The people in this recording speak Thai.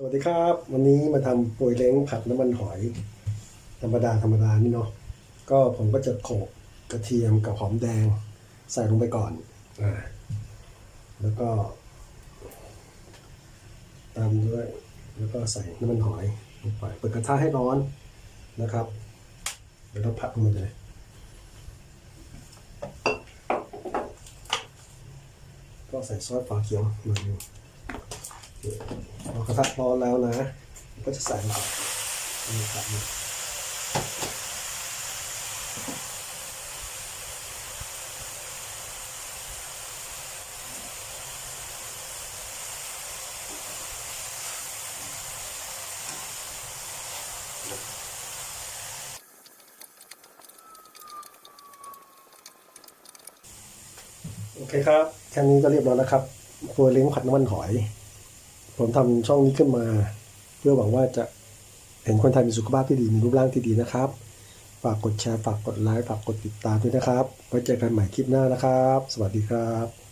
สวัสดีครับ วันนี้มาทำปวยเล้งผัดน้ำมันหอย ธรรมดาธรรมดานี่เนาะก็ผมก็จะโขลกกระเทียมกับหอมแดง ใส่ลงไปก่อนอ่าแล้วก็ตามด้วยแล้วก็ใส่น้ำมันหอยลงไปเปิดกระทะให้ร้อนนะครับเดี๋ยวเราผัดลงมาเลยก็ใส่ซอสฝาเขียวหน่อยนึง พอกระทะร้อนแล้วนะ ก็จะใส่ลงไปนี่ครับนี่โอเคครับ แค่นี้ก็เรียบร้อยแล้วครับตัวเล้งผัดน้ำมันหอย ผมทำช่องนี้ขึ้นมา เพื่อหวังว่าจะเห็นคนไทยมีสุขภาพที่ดีมีรูปร่างที่ดีนะครับ ฝากกดแชร์ฝากกดไลค์ฝากกดติดตามด้วยนะครับไว้เจอกันใหม่คลิปหน้านะครับ สวัสดีครับ